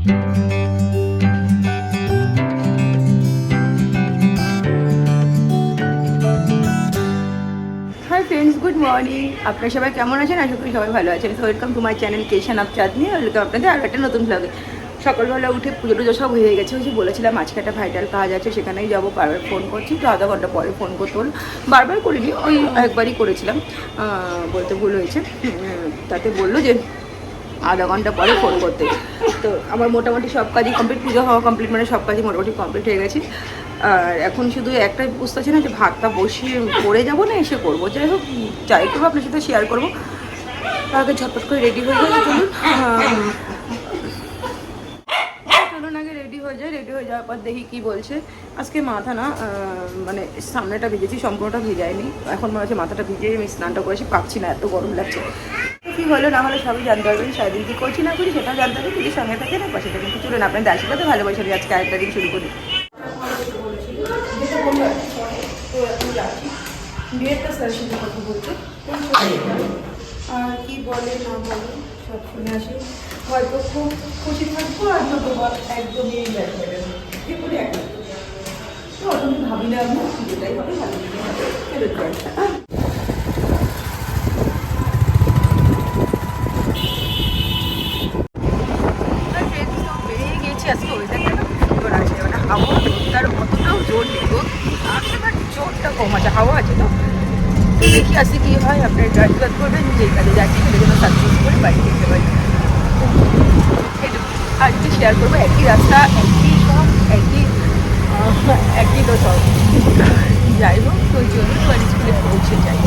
Hi friends good morning আপনারা সবাই কেমন আছেন? আশা করি সবাই ভালো আছেন। ওয়েলকাম টু মাই চ্যানেল কেশন আপ চাঁদনি ওয়েলকাম আপনাদের আর একটা নতুন ব্লগে সকালবেলা উঠে পুজো টুজো সব হয়ে গেছে। ওই যে বলেছিলাম, আজকে একটা ভাইটাল কাজ আছে, সেখানেই যাব। বারবার ফোন করছি। তো আধা ঘণ্টা পরে ফোন করতে হলো। বারবার করিনি, ওই একবারই করেছিলাম। বলতে ভুল হয়েছে। তাতে বলল যে আধা ঘণ্টা পরে ফোন করতে। তো আমার মোটামুটি সব কাজই কমপ্লিট পুজো হওয়া কমপ্লিট মানে সব কাজই মোটামুটি কমপ্লিট হয়ে গেছে। আর এখন শুধু একটাই বুঝতে পারছি না যে ভাতটা বসিয়ে পড়ে যাব না, এসে করব। যাই হোক, যাই করব, আপনার সাথে শেয়ার করব। আগে ঝটপট করে রেডি হয়ে যাই চলুন। চলুন আগে রেডি হয়ে যায় রেডি হয়ে যাওয়ার পর দেখি কি বলছে। আজকে মাথা না মানে সামনেটা ভিজেছি, সম্পূর্ণটা ভিজায়নি। এখন মনে হচ্ছে মাথাটা ভিজে আমি স্নানটা করেছি পাচ্ছি না এত গরম লাগছে। কি হলো না হলে সবই জানতে পারবেন সারাদিন কি করছি না করি, সেটাও জানতে হবে যদি সঙ্গে থাকে না পাশে কিন্তু চলুন আপনার দাসের সাথে ভালোবাসা দিয়ে আজকে আরেকটা দিন শুরু করি। বিয়েরটা স্যার কথা আর বলে না সব খুব খুশি থাকব, আর একদমই একটা তো আমি ভাবিলাম না যেটাই হবে, ভালো ফেরত যাবে বেরিয়ে গিয়েছি আজকে ওয়েদারটা না খুব সুন্দর আছে মানে হাওয়া রোদটার অতটাও জোর নেই রোদ আছে বাট জোরটা কম আছে হাওয়া আছে তো। তো দেখি আজকে কী হয়, আপনার আশীর্বাদ করবেন, যে কাজে যাচ্ছি, সেটা যেন সাকসেস করে বাড়ি যেতে পারি। আর যদি শেয়ার করব, একই রাস্তা, একই সব একই একই তো সব যাই হোক, তো জন্য স্কুলে পৌঁছে যাই।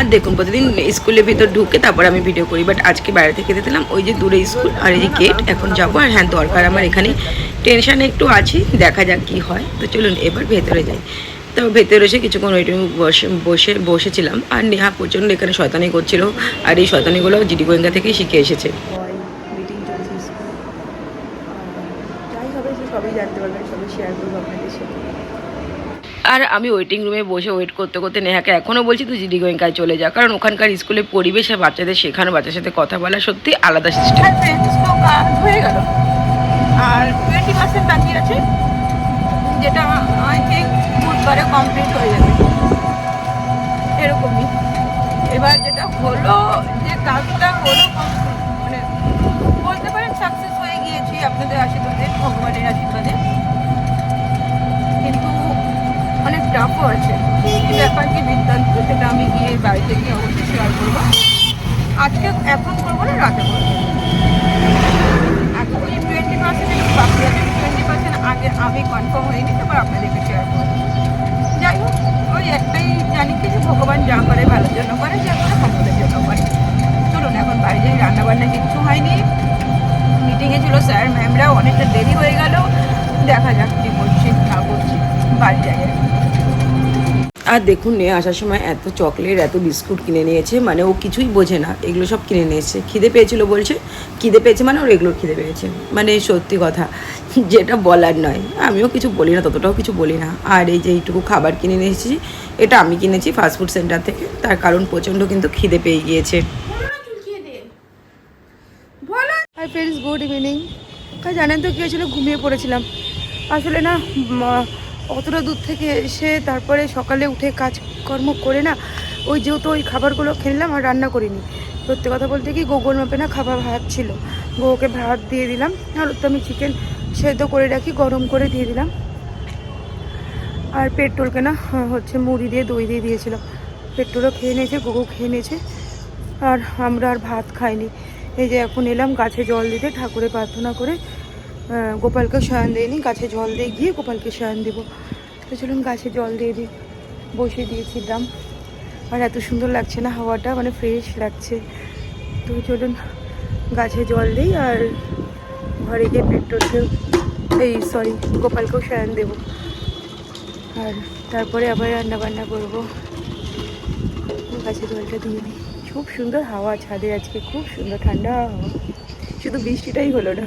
আর দেখুন, প্রতিদিন স্কুলের ভিতর ঢুকে তারপর আমি ভিডিও করি বাট আজকে বাইরে থেকে দিলাম ওই যে দূরে স্কুল আর এই যে গেট এখন যাব। আর হ্যাঁ দরকার আমার এখানে টেনশন একটু আছে, দেখা যাক কি হয়। তো চলুন, এবার ভেতরে যাই। তো ভেতরে এসে কিছুক্ষণ ওইটুকু বসে বসে, বসেছিলাম, আর নেহা প্রচণ্ড এখানে শয়তানি করছিল, আর এই শয়তানিগুলো জিডি গোয়েঙ্গা থেকেই শিখে এসেছে। সবই জানতে পারবেন সবই শেয়ার করব আপনাদের সাথে। আর আমি ওয়েটিং রুমে বসে ওয়েট করতে করতে নেহাকে এখনও বলছি, তুই জিডি গোয়েঙ্কায় চলে যা। কারণ ওখানকার স্কুলের পরিবেশ বাচ্চাদের শেখানো বাচ্চার সাথে কথা বলা সত্যি আলাদা সিস্টেম হয়ে আর টোয়েন্টি পার্সেন্ট বাকি আছে, যেটা আই থিঙ্ক বুধবারে কমপ্লিট হয়ে যাবে। এরকমই। এবার যেটা হলো যে কাজটা হলো মানে বলতে পারেন সাকসেস হয়ে গিয়েছি আপনাদের আশীর্বাদে অনেক আছে। কি ব্যাপার কি বৃত্তান্ত সেটা আমি গিয়ে বাড়িতে গিয়ে অবশ্যই শেয়ার করব। আজকে এখন করব না, রাতে করব? এখন টোয়েন্টি পার্সেন্ট বাকি টোয়েন্টি পার্সেন্ট আগে আমি কনফার্ম হয়নি তারপর আপনাদেরকে শেয়ার করব। যাই হোক, ওই একটাই জানি কি ভগবান যা করে ভালোর জন্য করে, যা করে ভক্তদের জন্য করে। চলুন, এখন বাড়ি যাই, রান্নাবান্না কিচ্ছু আর দেখুন, নিয়ে আসার সময় এত চকলেট, এত বিস্কুট কিনে নিয়েছে মানে ও কিছুই বোঝে না। এগুলো সব কিনে নিয়েছে। খিদে পেয়েছিল বলছে, খিদে পেয়েছে মানে ওর এগুলোর খিদে পেয়েছে। মানে সত্যি কথা, যেটা বলার নয়। আমিও কিছু বলি না, ততটাও কিছু বলি না। আর এই যে এইটুকু খাবার কিনে নিয়ে এসেছি এটা আমি কিনেছি ফাস্টফুড সেন্টার থেকে। তার কারণ প্রচণ্ড কিন্তু খিদে পেয়ে গিয়েছে। গুড জানেন তো কী হয়েছিল? ঘুমিয়ে পড়েছিলাম। আসলে না অতটা দূর থেকে এসে তারপরে সকালে উঠে কাজকর্ম করে না, ওই যেহেতু ওই খাবারগুলো খেলাম আর রান্না করিনি। সত্যি কথা বলতে কি গুগল মাপে না খাবার ভাত ছিল। গোকে ভাত দিয়ে দিলাম, আর তো আমি চিকেন সেদ্ধ করে রাখি, গরম করে দিয়ে দিলাম। আর পেট্রোলকে না হচ্ছে মুড়ি দিয়ে, দই দিয়ে দিয়েছিলাম পেট্রোলও খেয়ে নিয়েছে, গোগো খেয়ে নিয়েছে, আর আমরা আর ভাত খাইনি। এই যে এখন এলাম গাছে জল দিতে, ঠাকুরের প্রার্থনা করে গোপালকে শয়ন দিইনি গাছে জল দিয়ে গিয়ে গোপালকে শয়ন দেব। তো চলুন গাছে জল দিয়ে দিই, বসিয়ে দিয়েছিলাম আর এত সুন্দর লাগছে না হাওয়াটা মানে ফ্রেশ লাগছে। তো চলুন গাছে জল দিই আর ঘরে গিয়ে পেট্রোলকেও এই সরি গোপালকেও শয়ন দেবো। আর তারপরে আবার রান্না বান্না করব। গাছে জলটা দিয়ে দিই। খুব সুন্দর হাওয়া, ছাদে আজকে খুব সুন্দর ঠান্ডা হাওয়া। শুধু বৃষ্টিটাই হলো না।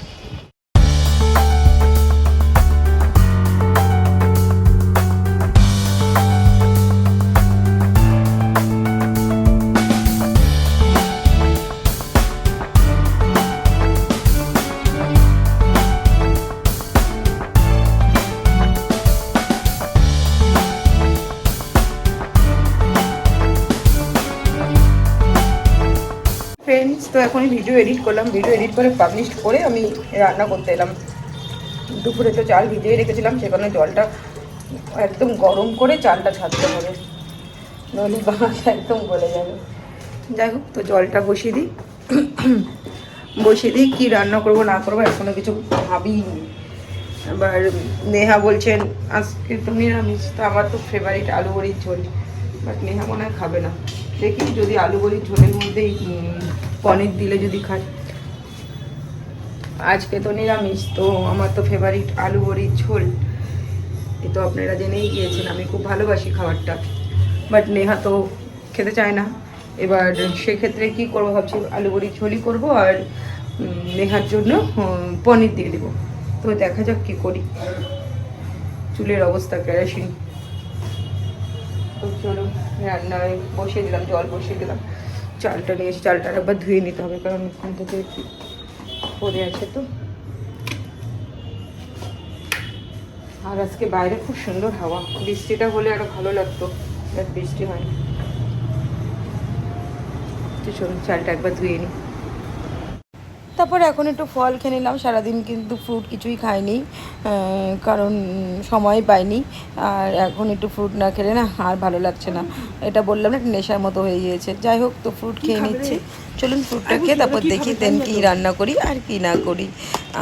তো এখনই ভিডিও এডিট করলাম। ভিডিও এডিট করে পাবলিশ করে আমি রান্না করতে এলাম। দুপুরে তো চাল ভিজিয়ে রেখেছিলাম সেখানে জলটা একদম গরম করে চালটা ছাড়তে হবে। নইলে বাঁশ একদম গলে যাবে। যাই হোক, তো জলটা বসিয়ে দিই। বসিয়ে দিই কী রান্না করব, না করব, এখনও কিছু ভাবিনি এবার নেহা বলছেন, আজকে তো নিরামিষ, তো আমার তো ফেভারিট আলু বড়ির ঝোল। বাট নেহা মনে হয় খাবে না। দেখি যদি আলু বড়ির ঝোলের মধ্যেই পনির দিলে যদি খায়। আজকে তো নিরামিষ, তো আমার তো ফেভারিট আলু বড়ির ঝোল। এ তো আপনারা জেনেই গিয়েছেন, আমি খুব ভালোবাসি খাবারটা। বাট নেহা তো খেতে চায় না। এবার সেক্ষেত্রে কি করব ভাবছি, আলু বড়ির ঝোলই করব আর নেহার জন্য পনির দিয়ে দেবো। তো দেখা যাক কি করি। চুলের অবস্থা কেরাসিন। তো চলো, রান্নায় বসিয়ে দিলাম, জল বসিয়ে দিলাম। চালটা নিয়ে এসে চালটা একবার ধুয়ে নিতে হবে, কারণ ওখান থেকে পরে আছে তো। আর আজকে বাইরে খুব সুন্দর হাওয়া, বৃষ্টিটা হলে আরও ভালো লাগতো বৃষ্টি হয় চলুন, চালটা একবার ধুয়ে নিই। তারপর এখন একটু ফল খেয়ে নিলাম সারাদিন কিন্তু ফ্রুট কিছুই খাইনি কারণ সময় পাইনি আর এখন একটু ফ্রুট না খেলে না আর ভালো লাগছে না। এটা বললাম না একটা নেশার মতো হয়ে গিয়েছে। যাই হোক তো ফ্রুট খেয়ে নিচ্ছি। চলুন ফ্রুটটা খেয়ে তারপর দেখি দেন কী রান্না করি আর কি না করি।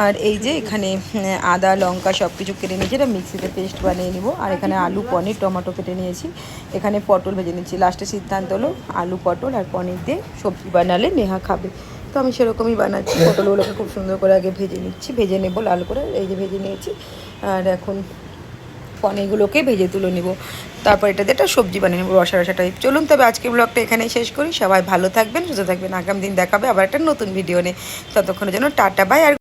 আর এই যে এখানে আদা লঙ্কা সব কিছু কেটে নিয়েছি এটা মিক্সিতে পেস্ট বানিয়ে নিব। আর এখানে আলু পনির টমেটো কেটে নিয়েছি। এখানে পটল ভেজে নিচ্ছি। লাস্টে সিদ্ধান্ত হলো আলু পটল আর পনির দিয়ে সবজি বানালে নেহা খাবে। তো আমি সেরকমই বানাচ্ছি। পটলগুলোকে খুব সুন্দর করে আগে ভেজে নিচ্ছি। ভেজে নেব লাল করে, এই যে ভেজে নিয়েছি। আর এখন পনিরগুলোকে ভেজে তুলে নিব। তারপর এটাতে একটা সবজি বানিয়ে নেব, রসা রসা টাইপ চলুন তবে আজকে ব্লগটা এখানেই শেষ করি। সবাই ভালো থাকবেন, সুস্থ থাকবেন। আগামী দিন দেখাবে আবার একটা নতুন ভিডিও নিয়ে। ততক্ষণের জন্য টাটা বাই আর